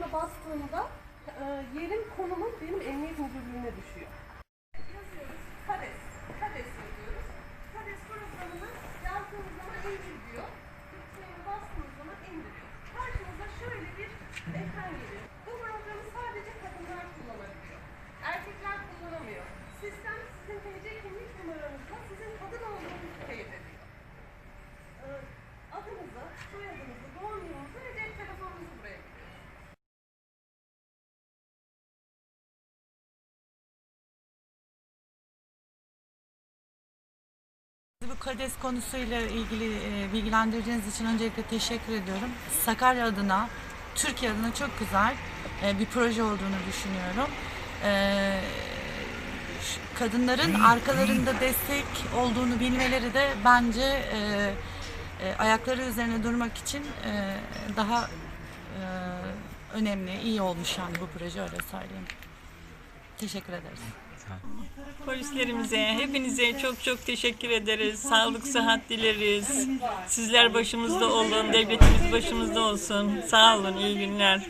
bastığımda e, yerin konumu benim emniyet müdürlüğüne düşüyor. Yazıyoruz. KADES. KADES yazıyoruz. Zaman indir diyor. Bastığımız zaman indiriyor. Karşımıza şöyle bir ekran geliyor. Bu programı sadece kadınlar kullanabiliyor. Erkekler kullanamıyor. Sistem sizin TC kimlik numaranızla sizin kadın olduğunuzu teyit ediyor. Ee, adınızı, soyadınızı, Bu KADES konusuyla ilgili e, bilgilendirdiğiniz için öncelikle teşekkür ediyorum. Sakarya adına, Türkiye adına çok güzel e, bir proje olduğunu düşünüyorum. E, kadınların arkalarında destek olduğunu bilmeleri de bence e, e, ayakları üzerine durmak için e, daha e, önemli, iyi olmuş yani bu proje öyle söyleyeyim. Teşekkür ederiz. Polislerimize, hepinize çok çok teşekkür ederiz. Sağlık, sıhhat dileriz. Sizler başımızda olun, devletimiz başımızda olsun. Sağ olun, iyi günler.